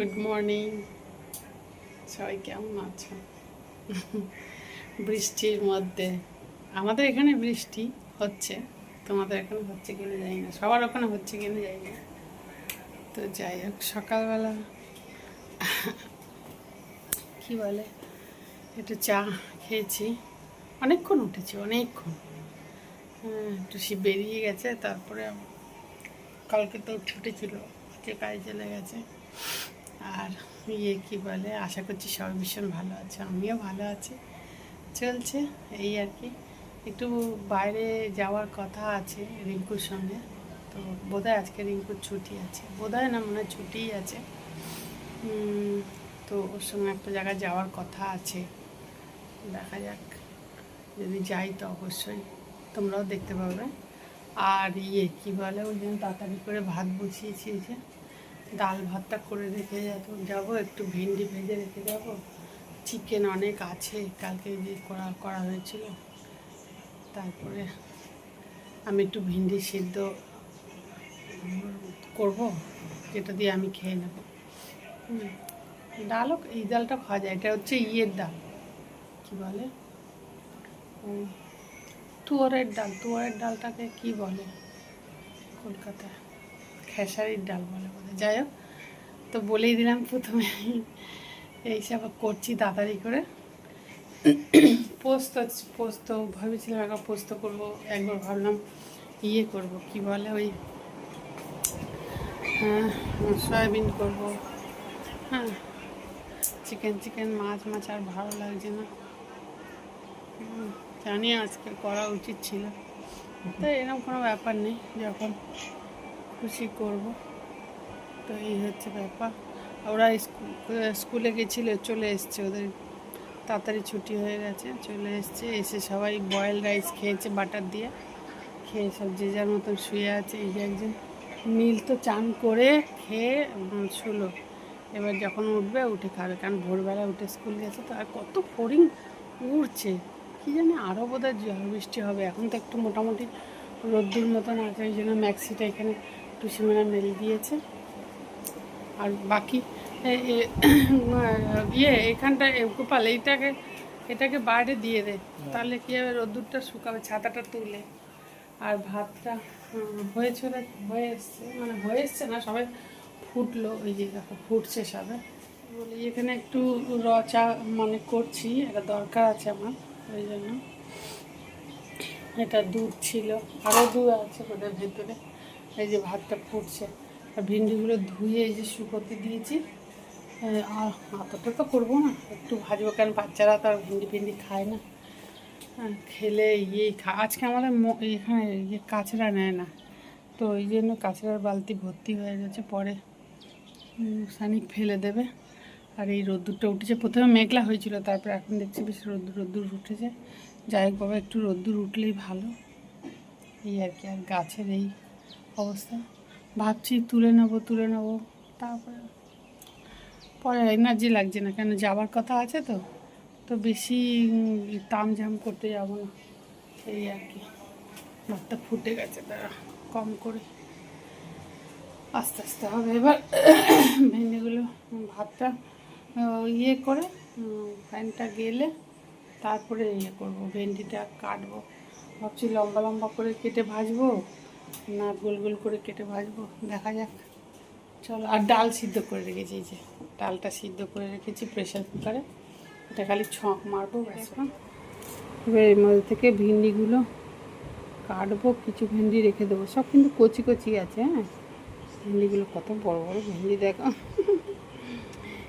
Good morning সবাই কেমন আছো? বৃষ্টির মধ্যে। আমাদের এখানে বৃষ্টি হচ্ছে। তোমাদের এখানে হচ্ছে কিনা যাই না। সবার ওখানে হচ্ছে কিনা যাই না। তো যাই হোক, সকালবেলা কি বলে? একটু চা খেয়েছি। অনেকক্ষণ উঠেছি, অনেকক্ষণ। হ্যাঁ একটু সে বেরিয়ে গেছে, তারপরে কালকে তো ছুটি ছিল কাজে চলে গেছে। আর ইয়ে কি বলে, আশা করছি সবাই ভীষণ ভালো আছে, আমিও ভালো আছি। চলছে এই আর কি। একটু বাইরে যাওয়ার কথা আছে রিঙ্কুর সঙ্গে, তো বোধহয় আজকে রিঙ্কুর ছুটি আছে। বোধহয় না, মনে ছুটিই আছে। তো ওর সঙ্গে একটা জায়গায় যাওয়ার কথা আছে। দেখা যাক, যদি যাই তো অবশ্যই। তোমরাও দেখতে পাবে। আর ইয়ে কী বলে ওই জন্য তাড়াতাড়ি করে ভাত বসিয়েছি যে। ডাল ভাতটা করে রেখে যাব, একটু ভেন্ডি ভেজে রেখে যাব। চিকেন অনেক আছে, কালকে যে করা করা হয়েছিল। তারপরে আমি একটু ভেন্ডি সিদ্ধ করব, যেটা দিয়ে আমি খেয়ে নেব। ডালও এই ডালটা খাওয়া যায় এটা হচ্ছে ইয়ের ডাল। কী বলে? তুয়ারের ডাল। তুয়ারের ডালটাকে কি বলে? কলকাতায়। খেসারির ডাল বলে। যাই হোক তো বলেই দিলাম প্রথমে। এইসব করছি তাড়াতাড়ি করে। পোস্ত পোস্ত ভেবেছিলাম একবার পোস্ত করব একবার ভাবলাম ইয়ে করব কি বলে ওই হ্যাঁ, সয়াবিন করব। হ্যাঁ চিকেন চিকেন মাছ মাছ আর ভালো লাগছে না। জানি আজকে করা উচিত ছিল। তো এরকম কোনো ব্যাপার নেই যখন খুশি করব। তো এই হচ্ছে ব্যাপার। ওরা স্কুল গেছিল, চলে এসছে ওদের। তাড়াতাড়ি ছুটি হয়ে গেছে, চলে এসছে, এসে সবাই বয়েল রাইস খেয়েছে বাটার দিয়ে। খেয়ে সব যে যার মতন শুয়ে আছে, এই যে একজন নীল তো চান করে খেয়ে শুলো। এবার যখন উঠবে, উঠে খাবে। কারণ ভোরবেলা উঠে স্কুল গেছে তো, আর কত ফড়িং উড়ছে। কী জানি আরও বোধহয় ঝড় বৃষ্টি হবে। এখন তো একটু মোটামুটি রোদ্দুর মতন আছে, ওই জন্য ম্যাক্সিটা এখানে টুসিমেরা মেলে দিয়েছে। আর বাকি ইয়ে এখানটা গোপাল এইটাকে এটাকে বাইরে দিয়ে দে। তাহলে কী হবে রোদ্দুরটা শুকাবে ছাতাটা তুলে। আর ভাতটা হয়েছে হয়ে এসছে মানে হয়ে এসছে না সবাই ফুটলো ওই যে দেখো ফুটছে সবে। বলি এখানে একটু র চা মানে করছি এটা দরকার আছে আমার ওই জন্য। এটা দুধ ছিল আরও দুধ আছে ওদের ভেতরে এই যে ভাতটা ফুটছে। আর ভিন্ডিগুলো ধুয়ে এই যে শুকোতে দিয়েছি। আর অতটা তো করব না, একটু ভাজবো কারণ বাচ্চারা তো আর ভিন্ডি ফিন্ডি খায় না। খেলে ইয়ে আজকে আমাদের এখানে ইয়ে কাঁচরা নেয় না, তো ওই জন্য কাঁচরার বালতি ভর্তি হয়ে গেছে, পরে সানিক ফেলে দেবে। আর এই রোদ্দুরটা উঠেছে, প্রথমে মেঘলা হয়েছিল, তারপর এখন দেখছি বেশ রোদ্দুর রোদ্দুর উঠেছে। যাই হোক বাবা, একটু রোদ্দুর উঠলেই ভালো। এই আর কি, আর গাছের এই অবস্থা। ভাবছি তুলে নেব তুলে নেব। তারপরে, পরে এনার্জি লাগছে না, কেন যাওয়ার কথা আছে তো তো বেশি তামঝাম করতে যাব না। এই আর কি, ভাতটা ফুটে গেছে তারা কম করে আস্তে আস্তে হবে। এবার ভেন্ডিগুলো ভাতটা ইয়ে করে ফ্যানটা গেলে তারপরে ইয়ে করব, ভেন্ডিটা কাটবো। ভাবছি লম্বা লম্বা করে কেটে ভাজবো। না গোল গোল করে কেটে ভাজবো দেখা যাক। চলো আর ডাল সিদ্ধ করে রেখেছি এই যে ডালটা সিদ্ধ করে রেখেছি প্রেশার কুকারে। এটা খালি ছক মারবো এবার এর মধ্যে থেকে ভেন্ডিগুলো কাটবো কিছু ভেন্ডি রেখে দেবো। সব কিন্তু কচি কচি আছে হ্যাঁ? ভেন্ডিগুলো কত বড় বড় ভেন্ডি দেখো।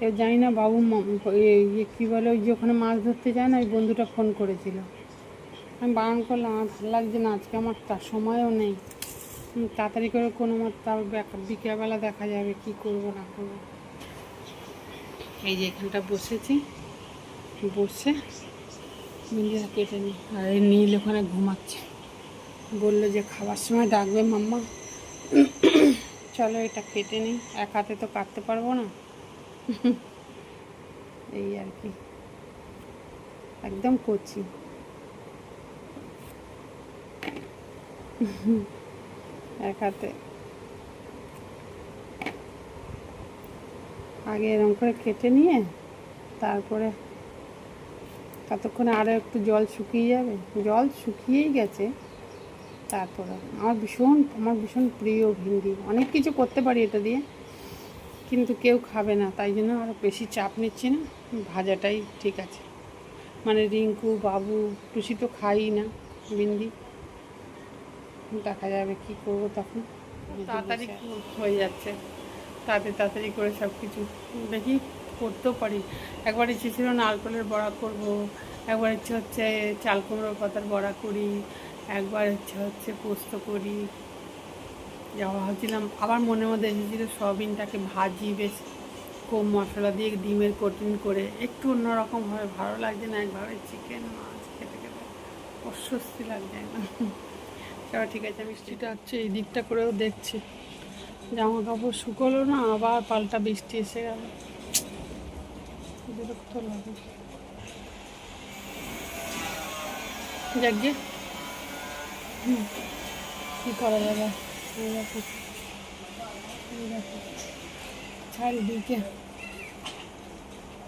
এবার জানি না বাবু ইয়ে কী বলে ওই যে ওখানে মাছ ধরতে যায় না ওই বন্ধুটা ফোন করেছিল। আমি বারণ করলাম আমার ভালো লাগছে না আজকে আমার তার সময়ও নেই। তাড়াতাড়ি করে কোনো মত বিকেলবেলা দেখা যাবে কি করব, না করব। এই যে এখানটা বসেছি। বসে মিলিয়া কেটে নিই। আর এই নীল ওখানে ঘুমাচ্ছে। বলল যে খাবার সময় ডাকবে মাম্মা। চলো এটা কেটে নিই। এক হাতে তো কাটতে পারব না। এই আর কি। একদম কচি। এক হাতে। আগে এরকম করে কেটে নিয়ে, তারপরে ততক্ষণে আরও একটু জল শুকিয়ে যাবে। জল শুকিয়েই গেছে, তারপরে আমার ভীষণ আমার ভীষণ প্রিয় ভিন্ডি। অনেক কিছু করতে পারি এটা দিয়ে, কিন্তু কেউ খাবে না, তাই জন্য আরও বেশি চাপ নিচ্ছি না। ভাজাটাই ঠিক আছে। মানে রিঙ্কু, বাবু, টুসি তো খাই না ভিন্ডি। দেখা যাবে কি করব তখন? তাড়াতাড়ি হয়ে যাচ্ছে। তাড়াতাড়ি তাড়াতাড়ি করে সব কিছু দেখি করতেও পারি। একবার ইচ্ছে ছিল নারকলের বড়া করব একবার ইচ্ছে হচ্ছে চাল কুমড়োর পাতার বড়া করি একবার ইচ্ছে হচ্ছে পোস্ত করি। যাওয়া ভাবছিলাম আবার মনের মধ্যে এসেছিল সয়াবিনটাকে ভাজি বেশ কম মশলা দিয়ে ডিমের কোটিং করে। একটু অন্যরকম হয় ভালো লাগছে না একভাবে চিকেন মাছ খেতে খেতে। অস্বস্তি লাগছে না চলো ঠিক আছে বৃষ্টিটা হচ্ছে, এই দিকটা করেও দেখছি। জামা কাপড় শুকোলো না, আবার পাল্টা বৃষ্টি এসে গেল। বিরক্ত লাগে। যাকে হুম, কী করা যাবে? চারিদিকে।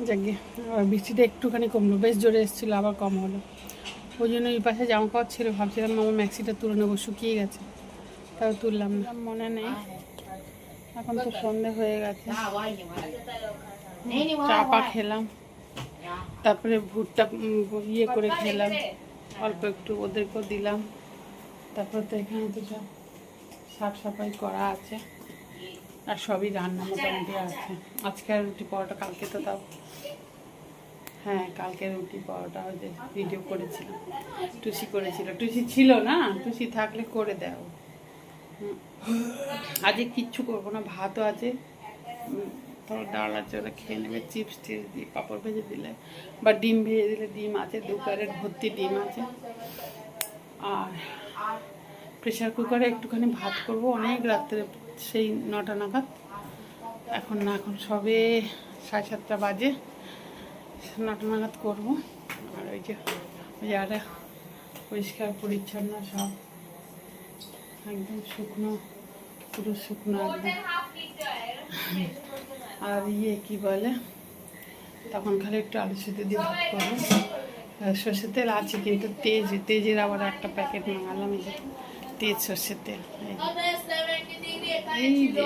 যাকে আবার বৃষ্টিটা একটুখানি কমলো, বেশ জোরে এসেছিল, আবার কম হলো। ওই জন্য এই পাশে জামা কাপড় ছিল ভাবছিলাম আমার ম্যাক্সিটা তুলে নেব শুকিয়ে গেছে। তাও তুললাম না। মনে নেই। এখন তো সন্ধে হয়ে গেছে। চা পা খেলাম। তারপরে ভুট্টা ইয়ে করে খেলাম। অল্প একটু ওদেরকেও দিলাম। তারপর তো এখানে তো সব সাফ সাফাই করা আছে। আর সবই রান্না মোটামুটি আছে। আজকে আর রুটি পরোটা কালকে তো তাও হ্যাঁ কালকে রুটি ওই যে ভিডিও করেছিলাম টুসি করেছিল। টুসি ছিল না, টুসি থাকলে করে দাও। আজকে কিচ্ছু করব না, ভাতও আছে। ধরো ডাল আছে ওরা খেয়ে নেবে, চিপস টিপস দিয়ে পাঁপড় ভেজে দিলে। বা ডিম ভেজে দিলে ডিম আছে, দু প্যারেট ভর্তি ডিম আছে। আর প্রেশার কুকারে একটুখানি ভাত করব। অনেক রাত্রে, সেই নটা নাগাদ। এখন না, এখন সবে সাড়ে সাতটা বাজে। নটা করব। আর ওই যে ওই আরে পরিষ্কার পরিচ্ছন্ন সব একদম শুকনো পুরো শুকনো একদম। আর ইয়ে কি বলে তখন খালি একটু আলু সিদ্ধ দিয়ে ভাত করব। সর্ষের তেল আছে কিন্তু তেজ তেজের আবার একটা প্যাকেট মাঙালাম এই যে তেজ সর্ষের তেল। এই যে।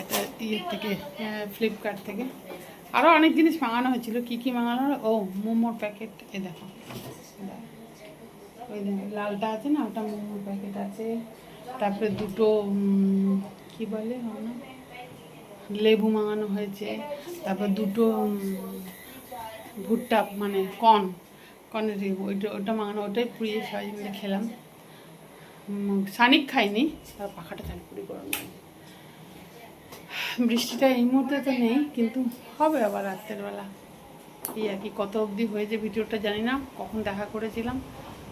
একটা ইয়ের থেকে ফ্লিপকার্ট থেকে। আরও অনেক জিনিস মাঙানো হয়েছিল। কী কী মাঙানো? ও, মোমোর প্যাকেট এ দেখো। ওই লালটা আছে না, ওটা মোমোর প্যাকেট আছে। তারপরে দুটো কি বলে না লেবু মাঙানো হয়েছে। তারপর দুটো ভুট্টা মানে কর্ন, কর্নের ওইটা, ওটা মাঙানো ওটাই পুড়িয়ে সবাই মিলে খেলাম। শানিক খাইনি তার পাখাটা চালু করে গরম বৃষ্টিটা এই মুহূর্তে তো নেই, কিন্তু হবে আবার রাত্রের বেলা। এই আর কি, কত অবধি হয়েছে ভিডিওটা জানি না, কখন দেখা করেছিলাম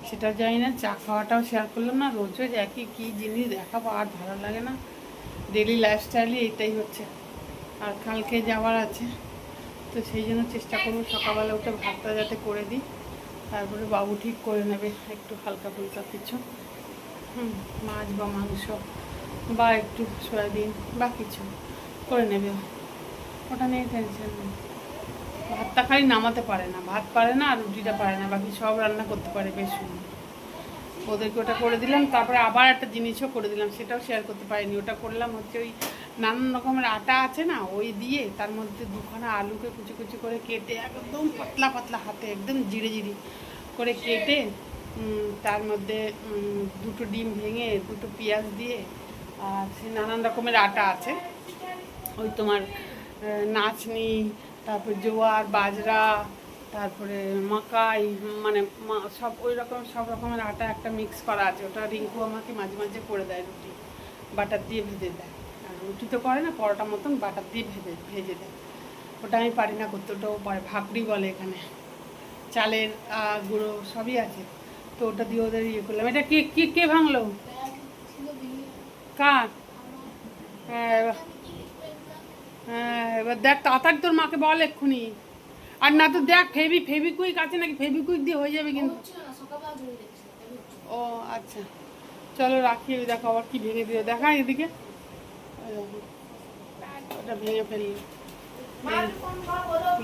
সেটা জানি না, চা খাওয়াটাও শেয়ার করলাম না, রোজ রোজ একই কী জিনিস দেখাবো, আর ভালো লাগে না। ডেলি লাইফস্টাইলই এইটাই হচ্ছে, আর কালকে যাওয়ার আছে, তো সেই জন্য চেষ্টা করব সকালবেলা উঠে ভাতটা যাতে করে দিই, তারপরে বাবু ঠিক করে নেবে, একটু হালকা ফুলকা কিছু। হুম, মাছ বা মাংস বা একটু সয়াবিন বা কিছু। করে নেবে। ওটা নিয়ে টেনশন নেই। ভাতটা খালি নামাতে পারে না, ভাত পারে না আর রুটিটা পারে না, বাকি সব রান্না করতে পারে বেশ সুন্দর। ওদেরকে ওটা করে দিলাম, তারপরে আবার একটা জিনিসও করে দিলাম, সেটাও শেয়ার করতে পারিনি। ওটা করলাম হচ্ছে ওই নানান রকমের আটা আছে না, ওই দিয়ে তার মধ্যে দুখানা আলুকে কুচি কুচি করে কেটে একদম পাতলা পাতলা হাতে, একদম জিরে জিরে করে কেটে তার মধ্যে দুটো ডিম ভেঙে দুটো পেঁয়াজ দিয়ে, আর সে নানান রকমের আটা আছে ওই তোমার নাচনি তারপর জোয়ার বাজরা তারপরে মাকাই মানে সব ওই রকম সব রকমের আটা একটা মিক্স করা আছে। ওটা রিঙ্কু আমাকে মাঝে মাঝে করে দেয় রুটি। বাটার দিয়ে ভেজে দেয়। আর রুটি তো করে না পরোটা মতন বাটার দিয়ে ভেজে ভেজে দেয়। ওটা আমি পারি না করতে ওটাও পারে ভাকরি বলে এখানে। চালের গুঁড়ো সবই আছে। তো ওটা দিয়ে ওদের ইয়ে করলাম। এটা কে কে কে ভাঙলো? কার? হ্যাঁ হ্যাঁ এবার দেখ তাড়াতাড়ি তোর মাকে বল এক্ষুনি। আর না তো দেখ ফেবি ফেবিকুইক আছে নাকি? ফেবিকুইক দিয়ে হয়ে যাবে কিন্তু। ও আচ্ছা। চলো রাখি দেখো আবার কি ভেঙে দিও দেখা এদিকে। ওটা ভেঙে ফেললি।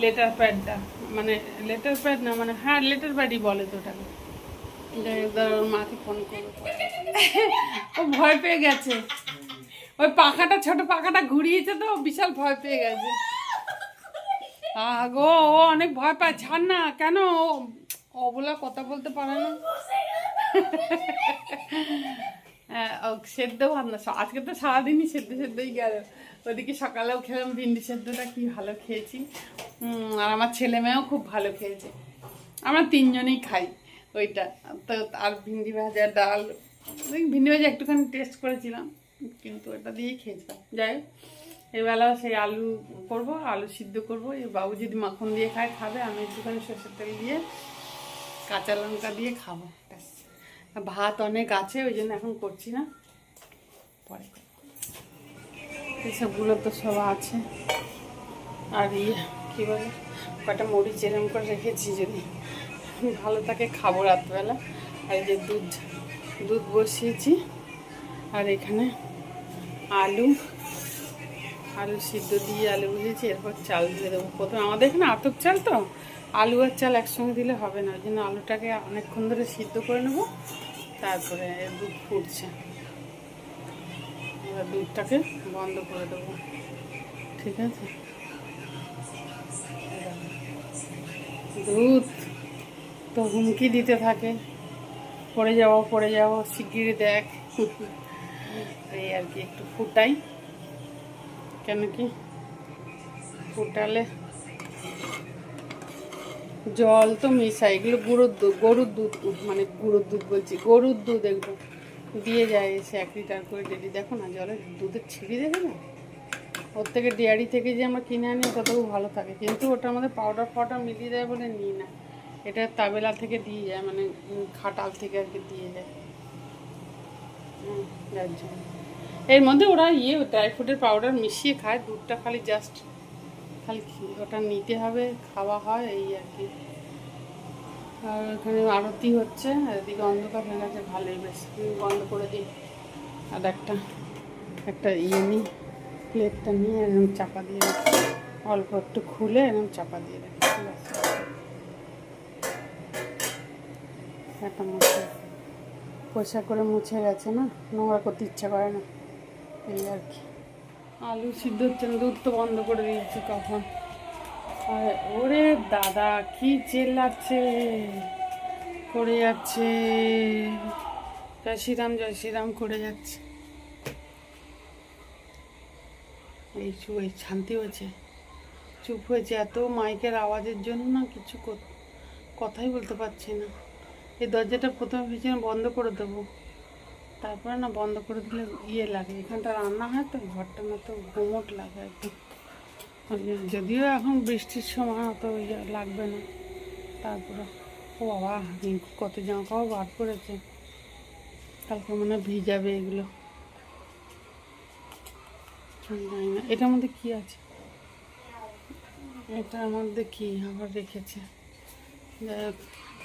লেটার প্যাডটা মানে লেটার প্যাড না মানে হ্যাঁ লেটার প্যাডই বলে তো ওটাকে। যাই ওর মাকে ফোন করব ও ভয় পেয়ে গেছে। ওই পাখাটা, ছোট পাখাটা ঘুরিয়েছে তো, বিশাল ভয় পেয়ে গেছে। আহ গো, ও অনেক ভয় পায়। ছাড় না, কেন? অবলা কথা বলতে পারে না। সেদ্ধ ভাত না আজকে তো সারাদিনই সেদ্ধ সেদ্ধই গেল। ওদিকে সকালেও খেলাম ভিন্ডি সেদ্ধটা, কি ভালো খেয়েছি। আর আমার ছেলে মেয়েও খুব ভালো খেয়েছে। আমরা তিনজনেই খাই ওইটা। তো আর ভিন্ডি ভাজা, ডাল ভিন্ডি ভাজা একটুখানি টেস্ট করেছিলাম। কিন্তু ওটা দিয়েই খেয়েছিলাম। যাই এবেলা সেই আলু করব, আলু সিদ্ধ করব। এই বাবু যদি মাখন দিয়ে খায়, খাবে, আমি একটুখানি সর্ষের তেল দিয়ে কাঁচা লঙ্কা দিয়ে খাব ভাত অনেক আছে, ওই জন্য এখন করছি না। পরে। এসবগুলো তো সব আছে। আর ইয়ে কী বলে কটা মরিচ এরম করে রেখেছি যদি। ভালো থাকে, খাব রাতবেলা আর এই যে দুধ দুধ বসিয়েছি। আর এখানে আলু আলু সিদ্ধ দিয়ে আলু বুঝেছি এরপর চাল দিয়ে দেবো। প্রথমে আমাদের এখানে আতপ চাল তো, আলু আর চাল একসঙ্গে দিলে হবে না, ওই জন্য আলুটাকে অনেকক্ষণ ধরে সিদ্ধ করে নেব, তারপরে দুধ ফুটছে। এবার দুধটাকে বন্ধ করে দেবো। ঠিক আছে? দুধ তো হুমকি দিতে থাকে। পড়ে যাব পড়ে যাব শিগগিরই দেখ। এই আর কি, একটু ফুটাই। কেন কি? ফুটালে জল তো মিশাই এগুলো গুঁড়োর দুধ, গরুর দুধ মানে গুঁড়োর দুধ বলছি, গরুর দুধ এগুলো দিয়ে যায় এসে এক লিটার করে ডেলি। দেখো না, জলের দুধের ছিঁড়ি দেখে না? ওর থেকে ডেয়ারি থেকে যে আমরা কিনে আনি ততটুকু ভালো থাকে। কিন্তু ওটা আমাদের পাউডার ফাউডার মিলিয়ে দেয় বলে নিই না। এটা তাবেলা থেকে দিয়ে যায় মানে খাটাল থেকে আর কি দিয়ে যায়। এর মধ্যে ওরা ইয়ে ড্রাই ফ্রুটের পাউডার মিশিয়ে খায়, দুধটা খালি জাস্ট খালি ওটা নিতে হবে, খাওয়া হয়, এই আর কি। আর ওখানে আরতি হচ্ছে, এদিকে অন্ধকার হয়ে গেছে, ভালোই বেশ। বন্ধ করে দিই। আর একটা একটা ইয়ে নিই প্লেটটা নিয়ে এরকম চাপা দিয়ে রাখি। অল্প একটু খুলে এরকম চাপা দিয়ে রাখি ব্যাস। একটা মুছে পয়সা করে মুছে গেছে না? নোংরা করতে ইচ্ছা করে না। এই আর কি। আলু সিদ্ধ হচ্ছে দুধ তো বন্ধ করে দিয়েছি কখন? আর ওরে দাদা, কি চেল্লাচ্ছে? করে যাচ্ছে। জয় শ্রীরাম জয় শ্রীরাম, করে যাচ্ছে। এই চু এই শান্তি হয়েছে। চুপ হয়েছে, এত মাইকের আওয়াজের জন্য না কিছু কথাই বলতে পারছি না। এই দরজাটা প্রথমে পিছনে বন্ধ করে দেবো। তারপরে না বন্ধ করে দিলে ইয়ে লাগে। এখানটা রান্না হয় তো ঘরটা না তো গুমট লাগে একদম যদিও এখন বৃষ্টির সময় অত ইয়ে লাগবে না। তারপরে, ও বাবা, কত জামা কাপড় বার করেছে। কালকে মনে হয় ভিজাবে এগুলো। জানি না, এটার মধ্যে কি আছে? এটার মধ্যে কি আবার রেখেছে? যাই হোক।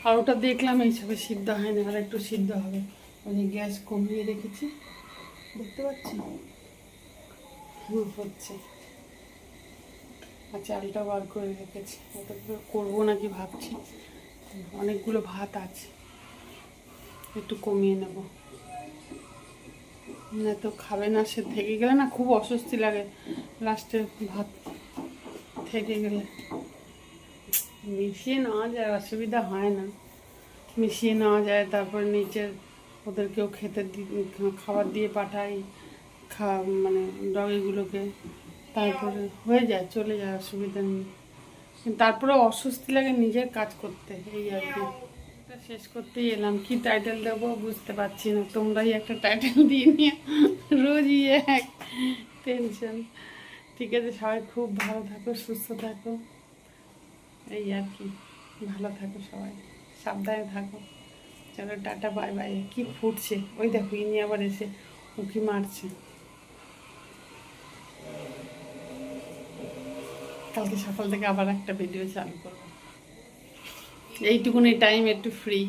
আর ওটা দেখলাম এইসবে সিদ্ধ হয়নি আর একটু সিদ্ধ হবে। ওই গ্যাস কমিয়ে রেখেছি। দেখতে পাচ্ছি? হচ্ছে। আর চালটা বার করে রেখেছি। ওটা করব নাকি ভাবছি। অনেকগুলো ভাত আছে। একটু কমিয়ে নেব। না তো খাবে না, সে থেকে গেলে না খুব অস্বস্তি লাগে। লাস্টে ভাত থেকে গেলে। মিশিয়ে নেওয়া যায়, অসুবিধা হয় না। মিশিয়ে নেওয়া যায়, তারপর নিচে ওদেরকেও খেতে খাবার দিয়ে পাঠাই, খা মানে ডগিগুলোকে তারপরে হয়ে যায়, চলে যায়, অসুবিধা নেই। তারপরে অস্বস্তি লাগে নিজের কাজ করতে, এই আর কি। শেষ করতেই এলাম। কি টাইটেল দেবো বুঝতে পারছি না। তোমরাই একটা টাইটেল দিয়ে নিয়ে রোজই এক। টেনশন ঠিক আছে, সবাই খুব ভালো থাকো, সুস্থ থাকো। এই আর কি। ভালো থাকো সবাই। সাবধানে থাকো। চলো টাটা, বাই বাই। কি ফুটছে। ওই দেখো, ইনি আবার এসে উঁকি মারছে। কালকে সকাল থেকে আবার একটা ভিডিও চালু করব। এইটুকুনি টাইম একটু ফ্রি